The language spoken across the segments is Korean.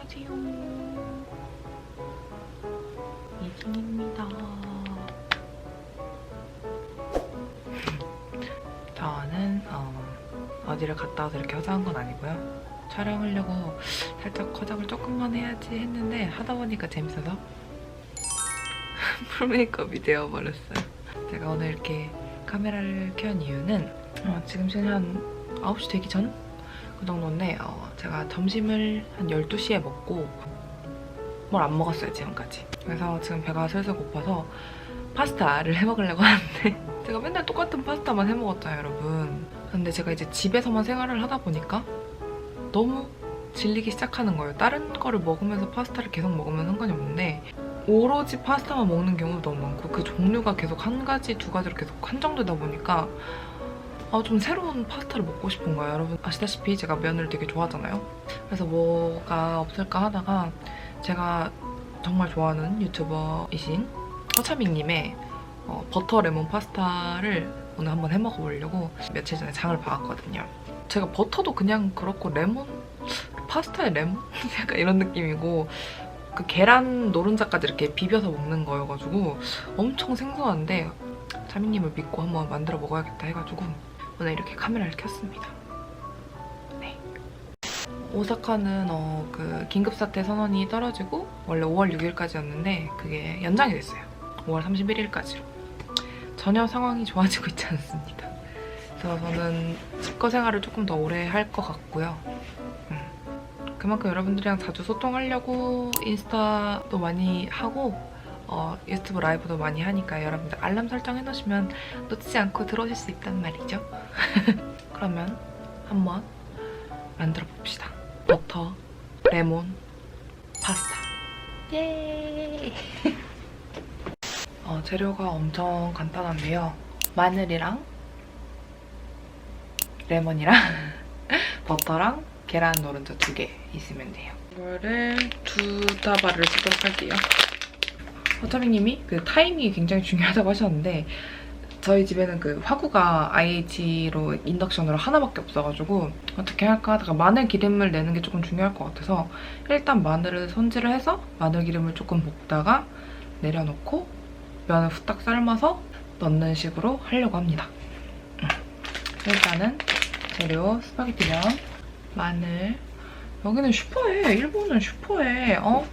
안녕하세요. 이승입니다. 저는 어, 어디를 갔다 와서 이렇게 화장한 건 아니고요. 촬영하려고 살짝 화장을 조금만 해야지 했는데 하다 보니까 재밌어서 풀 메이크업이 되어버렸어요. 제가 오늘 이렇게 카메라를 켠 이유는 어, 지금 시간이 한 9시 되기 전? 그 정도인데 어, 제가 점심을 한 12시에 먹고 뭘 안 먹었어요 지금까지. 그래서 지금 배가 슬슬 고파서 파스타를 해먹으려고 하는데 제가 맨날 똑같은 파스타만 해먹었잖아요 여러분. 근데 제가 이제 집에서만 생활을 하다 보니까 너무 질리기 시작하는 거예요. 다른 거를 먹으면서 파스타를 계속 먹으면 상관이 없는데 오로지 파스타만 먹는 경우도 너무 많고 그 종류가 계속 한 가지 두 가지로 계속 한정되다 보니까 아, 좀 새로운 파스타를 먹고 싶은 거예요. 여러분 아시다시피 제가 면을 되게 좋아하잖아요. 그래서 뭐가 없을까 하다가 제가 정말 좋아하는 유튜버이신 허차밍님의 어, 버터 레몬 파스타를 오늘 한번 해먹어 보려고 며칠 전에 장을 봐왔거든요. 제가 버터도 그냥 그렇고 레몬 파스타에 레몬 약간 이런 느낌이고 그 계란 노른자까지 이렇게 비벼서 먹는 거여가지고 엄청 생소한데 차밍님을 믿고 한번 만들어 먹어야겠다 해가지고 오늘 이렇게 카메라를 켰습니다. 네. 오사카는 어, 그 긴급사태 선언이 떨어지고 원래 5월 6일까지였는데 그게 연장이 됐어요. 5월 31일까지로. 전혀 상황이 좋아지고 있지 않습니다. 그래서 저는 집거 생활을 조금 더 오래 할 것 같고요. 음. 그만큼 여러분들이랑 자주 소통하려고 인스타도 많이 하고 어, 유튜브 라이브도 많이 하니까 여러분들 알람 설정 해놓으시면 놓치지 않고 들어오실 수 있단 말이죠. 그러면 한번 만들어 봅시다. 버터, 레몬, 파스타. 예! 어, 재료가 엄청 간단한데요. 마늘이랑 레몬이랑 버터랑 계란 노른자 두 개 있으면 돼요. 이거를 두 다발을 쓰도록 할게요. 허차비님이 그 타이밍이 굉장히 중요하다고 하셨는데 저희 집에는 그 화구가 IH로 인덕션으로 하나밖에 없어가지고 어떻게 할까 하다가 마늘 기름을 내는 게 조금 중요할 것 같아서 일단 마늘을 손질을 해서 마늘 기름을 조금 볶다가 내려놓고 면을 후딱 삶아서 넣는 식으로 하려고 합니다. 음. 일단은 재료 스파게티 면, 마늘 여기는 슈퍼에 일본은 슈퍼에 어?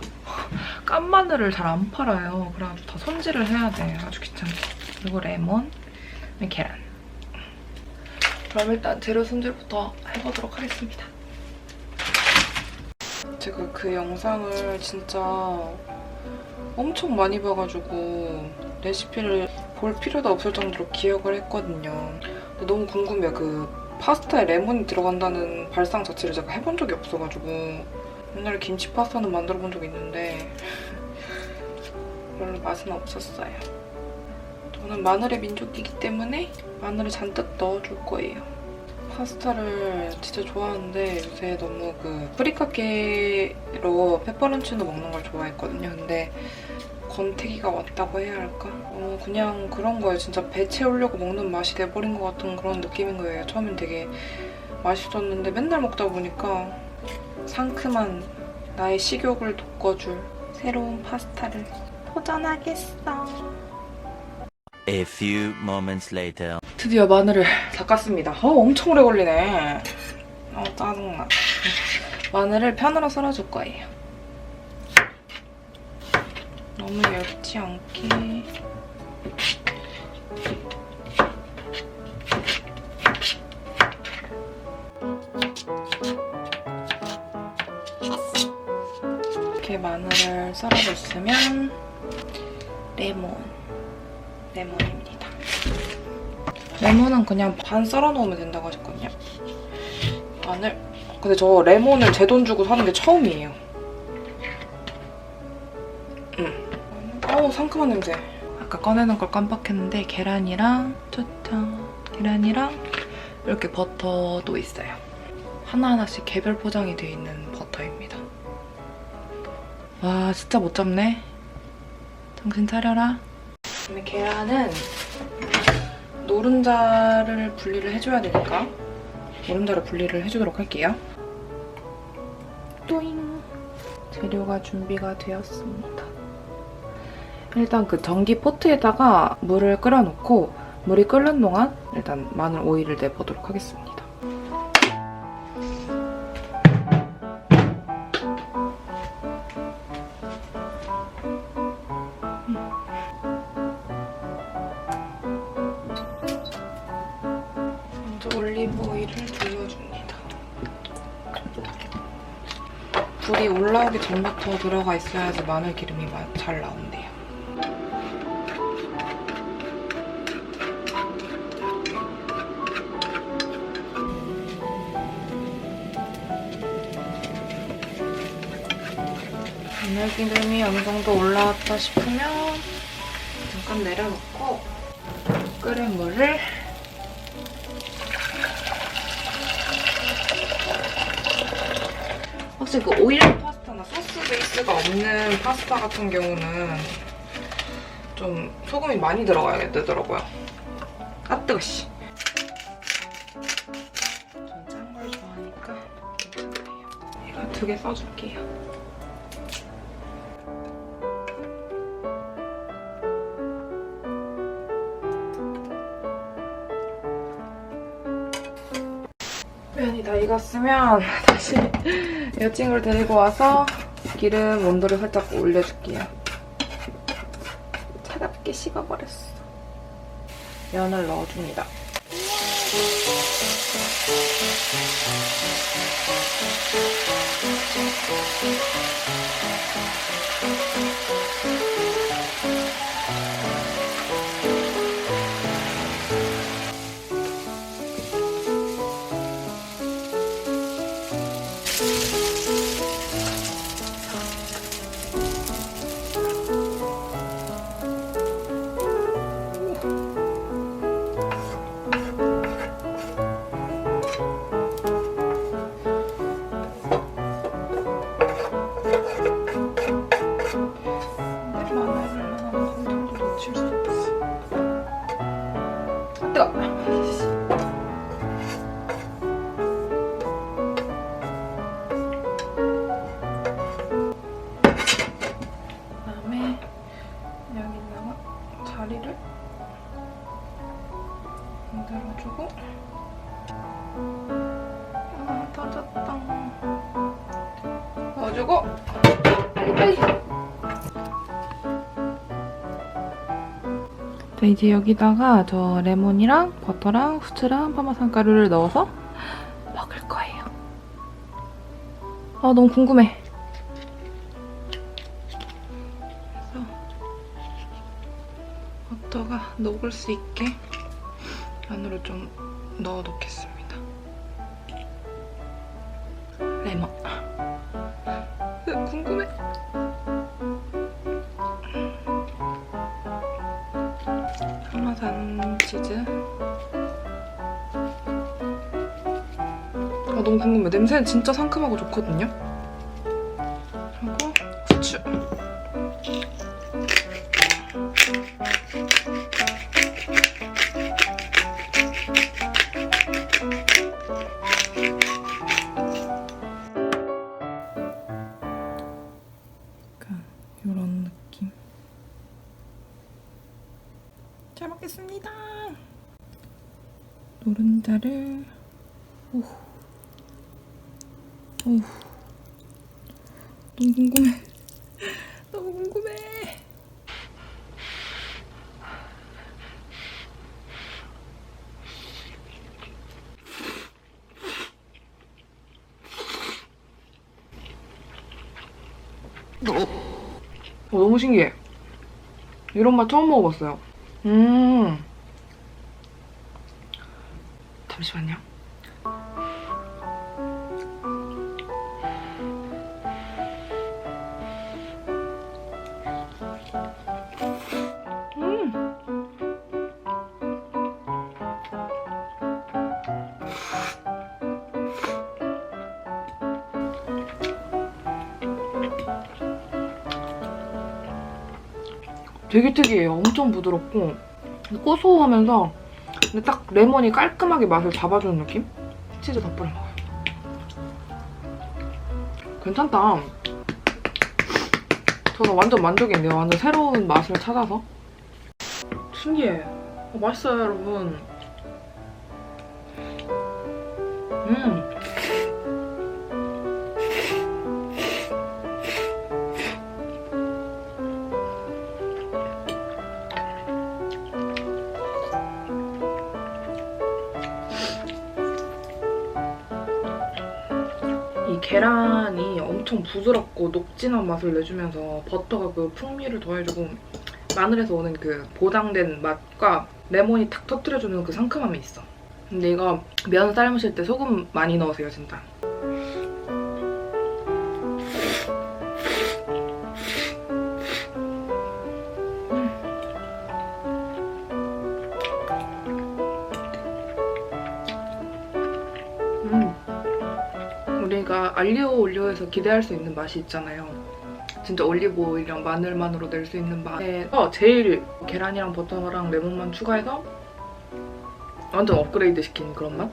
깐 마늘을 잘 안 팔아요. 그래가지고 다 손질을 해야 돼. 아주 귀찮게. 그리고 레몬, 계란. 그럼 일단 재료 손질부터 해보도록 하겠습니다. 제가 그 영상을 진짜 엄청 많이 봐가지고 레시피를 볼 필요도 없을 정도로 기억을 했거든요. 너무 궁금해요. 그 파스타에 레몬이 들어간다는 발상 자체를 제가 해본 적이 없어가지고 옛날에 김치 파스타는 만들어 본 적이 있는데 별로 맛은 없었어요. 저는 마늘의 민족이기 때문에 마늘을 잔뜩 넣어줄 거예요. 파스타를 진짜 좋아하는데 요새 너무 그 프리카케로 페퍼론치노 먹는 걸 좋아했거든요. 근데 권태기가 왔다고 해야 할까? 어, 그냥 그런 거예요. 진짜 배 채우려고 먹는 맛이 돼버린 것 같은 그런 느낌인 거예요. 처음엔 되게 맛있었는데 맨날 먹다 보니까 상큼한 나의 식욕을 돋궈줄 새로운 파스타를 도전하겠어. A few moments later. 드디어 마늘을 닦았습니다. 어, 엄청 오래 걸리네. 어, 짜증나. 마늘을 편으로 썰어줄 거예요. 너무 얇지 않게. 마늘을 썰어줬으면 레몬. 레몬입니다. 레몬은 그냥 반 썰어 놓으면 된다고 하셨거든요. 마늘. 근데 저 레몬을 제 돈 주고 사는 게 처음이에요. 음. 어우 상큼한 냄새. 아까 꺼내는 걸 깜빡했는데 계란이랑 초장, 계란이랑 이렇게 버터도 있어요. 하나하나씩 개별 포장이 되어 있는 버터입니다. 와 진짜 못 잡네. 정신 차려라. 그다음에 계란은 노른자를 분리를 해줘야 되니까 노른자를 분리를 해주도록 할게요. 또잉. 재료가 준비가 되었습니다. 일단 그 전기 포트에다가 물을 끓여놓고 물이 끓는 동안 일단 마늘 오일을 내보도록 하겠습니다. 전부터 들어가 있어야지 마늘 기름이 마- 잘 나온대요. 마늘 기름이 어느 정도 올라왔다 싶으면 잠깐 내려놓고 끓인 물을 혹시 그 오일 파스 타나 소스 베이스가 없는 파스타 같은 경우는 좀 소금이 많이 들어가야 되더라고요. 아 뜨거 씨. 전짠 걸 좋아하니까 괜찮아요. 이거 두 개 써줄게요. 익었으면 다시 여친구를 데리고 와서 기름 온도를 살짝 올려줄게요. 차갑게 식어버렸어. 면을 넣어줍니다. 아, 자 이제 여기다가 저 레몬이랑 버터랑 후추랑 파마산 가루를 넣어서 먹을 거예요 아 너무 궁금해 그래서 버터가 녹을 수 있게 안으로 좀 넣어 놓겠습니다. 치즈. 아 너무 궁금해. 냄새는 진짜 상큼하고 좋거든요. 그리고 후추. 약간 이런 느낌. 잘 먹겠습니다. 노른자를 오, 오, 너무 궁금해. 너무 궁금해. 어, 너무 신기해. 이런 맛 처음 먹어봤어요. 음. 잠시만요. 음. 되게 특이해요. 엄청 부드럽고 고소하면서 근데 딱 레몬이 깔끔하게 맛을 잡아주는 느낌? 치즈 덕분에 먹어요. 괜찮다. 저는 완전 만족인데요. 완전 새로운 맛을 찾아서. 신기해. 어, 맛있어요, 여러분. 음. 부드럽고 녹진한 맛을 내주면서 버터가 그 풍미를 더해주고 마늘에서 오는 그 보장된 맛과 레몬이 탁 터뜨려주는 그 상큼함이 있어. 근데 이거 면 삶으실 때 소금 많이 넣으세요, 진짜. 알리오 올리오에서 기대할 수 있는 맛이 있잖아요. 진짜 올리브 오일이랑 마늘만으로 낼 수 있는 맛에서 제일 계란이랑 버터랑 레몬만 추가해서 완전 업그레이드 시킨 그런 맛?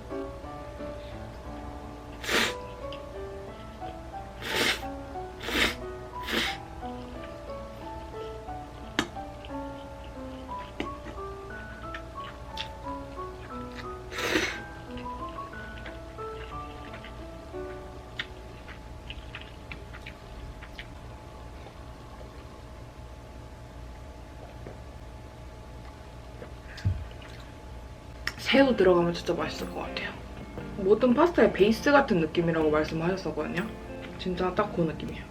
새우 들어가면 진짜 맛있을 것 같아요. 모든 파스타의 베이스 같은 느낌이라고 말씀하셨었거든요. 진짜 딱 그 느낌이에요.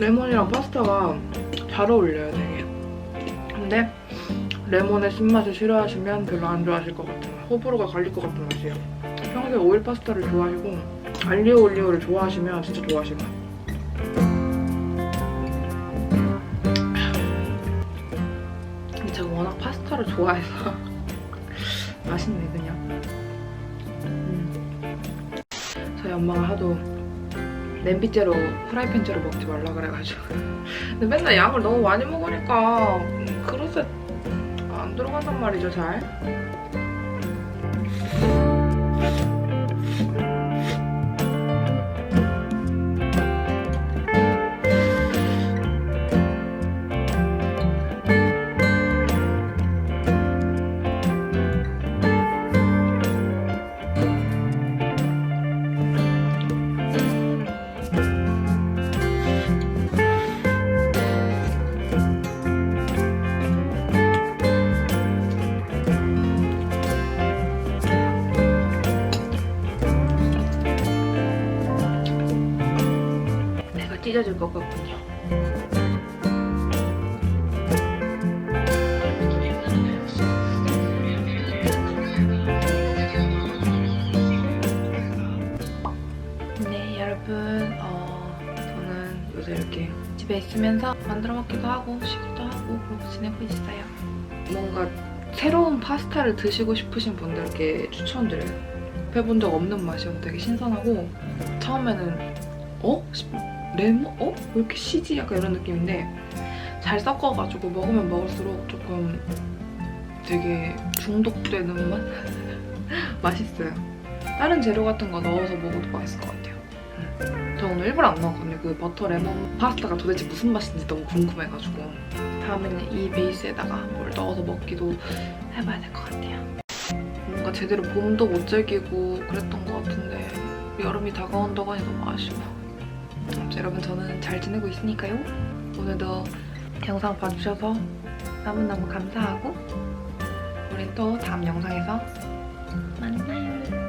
레몬이랑 파스타가 잘 어울려요, 되게. 근데 레몬의 신맛을 싫어하시면 별로 안 좋아하실 것 맛. 호불호가 갈릴 것 같은 맛이에요. 평소에 오일 파스타를 좋아하시고 알리오 올리오를 좋아하시면 진짜 좋아하실 맛. 제가 워낙 파스타를 좋아해서 맛있네 그냥. 음. 저희 엄마가 하도 냄비째로 프라이팬째로 먹지 말라 그래가지고 근데 맨날 양을 너무 많이 먹으니까 음, 그릇에 안 들어간단 말이죠, 잘. 찢어질 것 같군요. 네, 여러분. 어, 저는 요새 이렇게 집에 있으면서 만들어 먹기도 하고 쉬기도 하고 그러고 지내고 있어요. 뭔가 새로운 파스타를 드시고 싶으신 분들께 추천드려요. 해본 적 없는 맛이어서 되게 신선하고 처음에는 어? 싶- 레몬? 어? 왜 이렇게 시지? 약간 이런 느낌인데 잘 섞어가지고 먹으면 먹을수록 조금 되게 중독되는 맛? 맛있어요. 다른 재료 같은 거 넣어서 먹어도 맛있을 것 같아요. 음. 저 오늘 일부러 안 넣었거든요. 그 버터 레몬 파스타가 도대체 무슨 맛인지 너무 궁금해가지고 다음에는 이 베이스에다가 뭘 넣어서 먹기도 해봐야 될 것 같아요. 뭔가 제대로 봄도 못 즐기고 그랬던 것 같은데 여름이 다가온다고 하니 너무 아쉬워. 아무튼 여러분 저는 잘 지내고 있으니까요. 오늘도 영상 봐주셔서 너무너무 감사하고 우리 또 다음 영상에서 만나요.